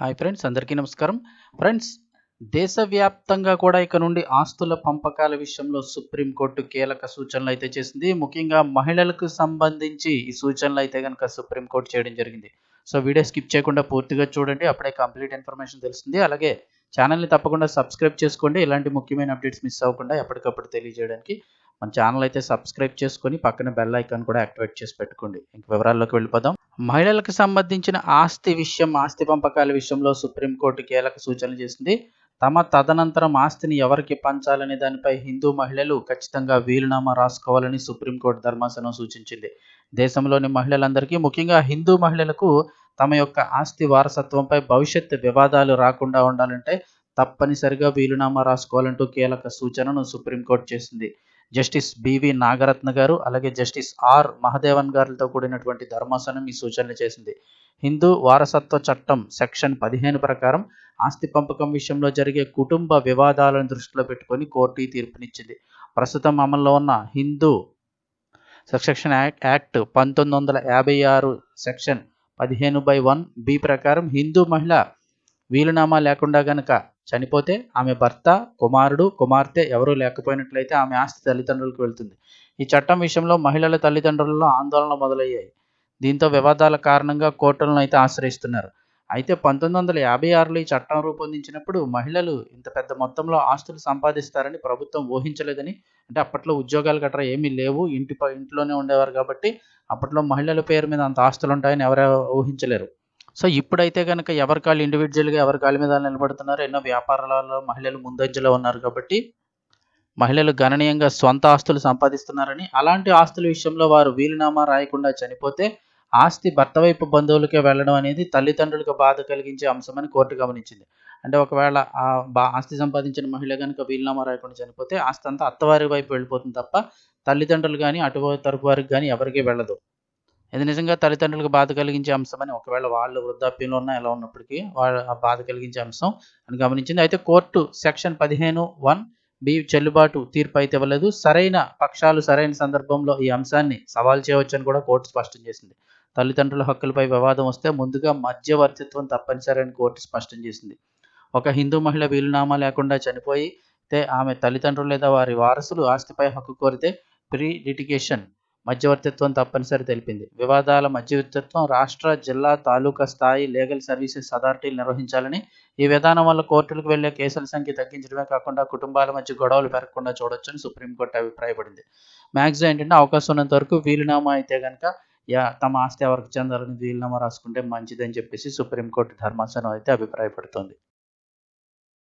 Hi friends అందరికీ నమస్కారం. Friends దేశవ్యాప్తంగా కూడా ఇక నుండి ఆస్తుల పంపకాల విషయంలో సుప్రీంకోర్టు కీలక సూచనలు అయితే చేసింది. ముఖ్యంగా మహిళలకు సంబంధించి ఈ సూచనలు అయితే కనుక సుప్రీంకోర్టు చేయడం జరిగింది. సో వీడియో స్కిప్ చేయకుండా పూర్తిగా చూడండి. అప్పుడే కంప్లీట్ ఇన్ఫర్మేషన్ తెలుస్తుంది. అలాగే ఛానల్ని తప్పకుండా సబ్స్క్రైబ్ చేసుకోండి. ఇలాంటి ముఖ్యమైన అప్డేట్స్ మిస్ అవ్వకుండా ఎప్పటికప్పుడు తెలియజేయడానికి మన ఛానల్ అయితే సబ్స్క్రైబ్ చేసుకొని పక్కన బెల్ ఐకాన్ కూడా యాక్టివేట్ చేసి పెట్టుకోండి. ఇంక వివరాల్లోకి వెళ్ళిపోదాం. మహిళలకు సంబంధించిన ఆస్తి విషయం ఆస్తి పంపకాల విషయంలో సుప్రీంకోర్టు కీలక సూచనలు చేసింది. తమ తదనంతరం ఆస్తిని ఎవరికి పంచాలనే దానిపై హిందూ మహిళలు ఖచ్చితంగా వీలునామా రాసుకోవాలని సుప్రీంకోర్టు ధర్మాసనం సూచించింది. దేశంలోని మహిళలందరికీ ముఖ్యంగా హిందూ మహిళలకు తమ యొక్క ఆస్తి వారసత్వంపై భవిష్యత్ వివాదాలు రాకుండా ఉండాలంటే తప్పనిసరిగా వీలునామా రాసుకోవాలంటూ కీలక సూచనను సుప్రీంకోర్టు చేసింది. జస్టిస్ బివి నాగరత్న గారు అలాగే జస్టిస్ ఆర్. మహదేవన్ గారితో కూడినటువంటి ధర్మాసనం ఈ సూచనలు చేసింది. హిందూ వారసత్వ చట్టం సెక్షన్ పదిహేను ప్రకారం ఆస్తి పంపకం విషయంలో జరిగే కుటుంబ వివాదాలను దృష్టిలో పెట్టుకొని కోర్టు ఈ తీర్పునిచ్చింది. ప్రస్తుతం అమల్లో ఉన్న హిందూ సబ్సెక్షన్ యాక్ట్ యాక్ట్ పంతొమ్మిది వందల యాభై ఆరు సెక్షన్ పదిహేను బై వన్ బి ప్రకారం హిందూ మహిళ వీలునామా లేకుండా గనక చనిపోతే ఆమె భర్త కుమారుడు కుమార్తె ఎవరూ లేకపోయినట్లయితే ఆమె ఆస్తి తల్లిదండ్రులకు వెళ్తుంది. ఈ చట్టం విషయంలో మహిళల తల్లిదండ్రులలో ఆందోళన మొదలయ్యాయి. దీంతో వివాదాల కారణంగా కోర్టులను అయితే ఆశ్రయిస్తున్నారు. అయితే పంతొమ్మిది వందల యాభై ఆరులో ఈ చట్టం రూపొందించినప్పుడు మహిళలు ఇంత పెద్ద మొత్తంలో ఆస్తులు సంపాదిస్తారని ప్రభుత్వం ఊహించలేదని అంటే అప్పట్లో ఉద్యోగాలు గట్రా ఏమీ లేవు ఇంటి ఇంట్లోనే ఉండేవారు కాబట్టి అప్పట్లో మహిళల పేరు మీద అంత ఆస్తులు ఉంటాయని ఎవరు ఊహించలేరు. సో ఇప్పుడైతే కనుక ఎవరి కాళ్ళు ఇండివిజువల్గా ఎవరి కాళ్ళ మీద నిలబడుతున్నారు ఎన్నో వ్యాపారాలలో మహిళలు ముందంజలో ఉన్నారు కాబట్టి మహిళలు గణనీయంగా స్వంత ఆస్తులు సంపాదిస్తున్నారని అలాంటి ఆస్తుల విషయంలో వారు వీలునామా రాయకుండా చనిపోతే ఆస్తి భర్త వైపు బంధువులకే వెళ్ళడం అనేది తల్లిదండ్రులకు బాధ కలిగించే అంశమని కోర్టు గమనించింది. అంటే ఒకవేళ ఆ బా ఆస్తి సంపాదించిన మహిళ కనుక వీలునామా రాయకుండా చనిపోతే ఆస్తి అంతా అత్తవారి వైపు వెళ్ళిపోతుంది తప్ప తల్లిదండ్రులు కానీ అటు తరపు వారికి కానీ ఎవరికీ వెళ్ళదు. ఇది నిజంగా తల్లిదండ్రులకు బాధ కలిగించే అంశం అని ఒకవేళ వాళ్ళు వృద్ధాప్యంలో ఉన్నా ఎలా ఉన్నప్పటికీ వాళ్ళ ఆ బాధ కలిగించే అంశం అని గమనించింది. అయితే కోర్టు సెక్షన్ పదిహేను వన్ బి చెల్లుబాటు తీర్పు అయితే ఇవ్వలేదు. సరైన పక్షాలు సరైన సందర్భంలో ఈ అంశాన్ని సవాల్ చేయవచ్చని కూడా కోర్టు స్పష్టం చేసింది. తల్లిదండ్రుల హక్కులపై వివాదం వస్తే ముందుగా మధ్యవర్తిత్వం తప్పనిసరి అని కోర్టు స్పష్టం చేసింది. ఒక హిందూ మహిళ వీలునామా లేకుండా చనిపోయి ఆమె తల్లిదండ్రులు లేదా వారి వారసులు ఆస్తిపై హక్కు కోరితే ప్రీ లిటిగేషన్ మధ్యవర్తిత్వం తప్పనిసరి తెలిపింది. వివాదాల మధ్యవర్తిత్వం రాష్ట్ర జిల్లా తాలూకా స్థాయి లీగల్ సర్వీసెస్ అథారిటీలు నిర్వహించాలని ఈ విధానం వల్ల కోర్టులకు వెళ్ళే కేసుల సంఖ్య తగ్గించడమే కాకుండా కుటుంబాల మధ్య గొడవలు పెరగకుండా చూడొచ్చని సుప్రీంకోర్టు అభిప్రాయపడింది. మ్యాక్సిమం ఏంటంటే అవకాశం ఉన్నంత వరకు వీలునామా అయితే కనుక యా తమ ఆస్తి ఎవరికి చెందాలని వీలునామా రాసుకుంటే మంచిదని చెప్పేసి సుప్రీంకోర్టు ధర్మాసనం అయితే అభిప్రాయపడుతుంది.